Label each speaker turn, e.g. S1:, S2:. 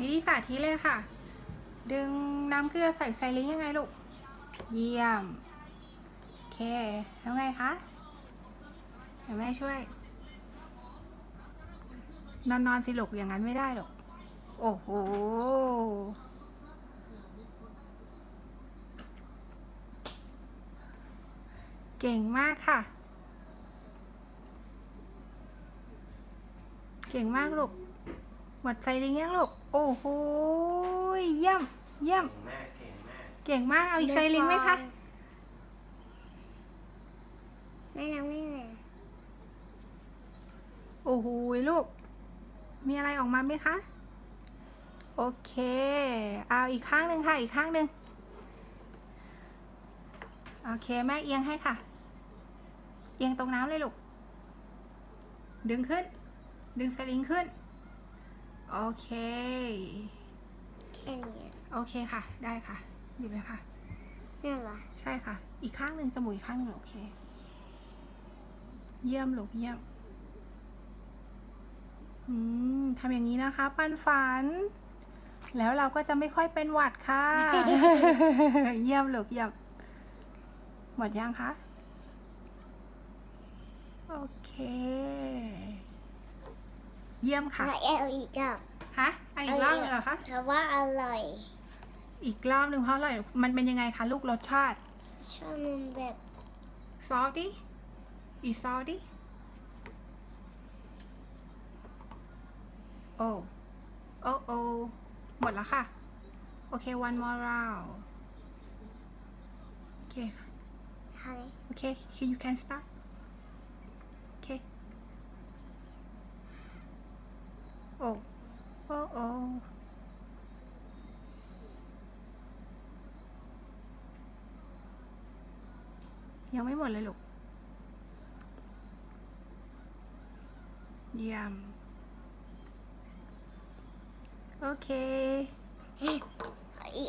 S1: วิธีสาธิตเลยค่ะ ดึงน้ำเกลือใส่ไซลิงยังไงลูก เยี่ยม โอเคแล้วไงคะเดี๋ยวแม่ช่วย นอนนอนสิลูกอย่างนั้นไม่ได้หรอก โอ้โหเก่งมากค่ะ เก่งมากลูก หมดไซลิงยังลูก โอ้โหเยี่ยม เยี่ยม
S2: เก่งมากเก่งมาก
S1: เก่งมาก เอาอีกไซลิงไหมคะ
S3: แม่น้ำไม่เลย
S1: โอ้โหลูก มีอะไรออกมาไหมคะ โอเค เอาอีกข้างหนึ่งค่ะ อีกข้างหนึ่งโอเค แม่เอียงให้ค่ะ เอียงตรงน้ำเลยลูก ดึงขึ้น ดึงสลิงขึ้น โอเค
S3: แค่นี้
S1: โอเคค่ะ ได้ค่ะ หยิบเลยค่ะ
S3: นี่เหรอ
S1: ใช่ค่ะ อีกข้างหนึ่งจมูกอีกข้างหนึ่งโอเค เยี่ยมลูกเยี่ยม อืมทำอย่างนี้นะคะ ปันฝัน แล้วเราก็จะไม่ค่อยเป็นหวัดค่ะ เยี่ยมลูกเยี่ยม หมดยังคะ โอเค เยี่ยมค่ะ
S3: ถ้าเอาอีกรอบ
S1: ฮะอะอีกรอบหนึงเหรอคะ
S3: เพราะว่าอร่อย
S1: อีกรอบหนึ่งเพราะอะไรมันเป็นยังไงคะลูกรสชาติ
S3: ชอบมันแบบ
S1: salty is salty โอ้โอ้โอ้หมดแล้วค่ะ โอเค one more round โอเคค่ะ
S3: ไทย
S1: โอเค you can start โอเค โอ้โอ้โอ้ยังไม่หมดเลยลูก เยี่ยม โอเค
S3: อีกอะอี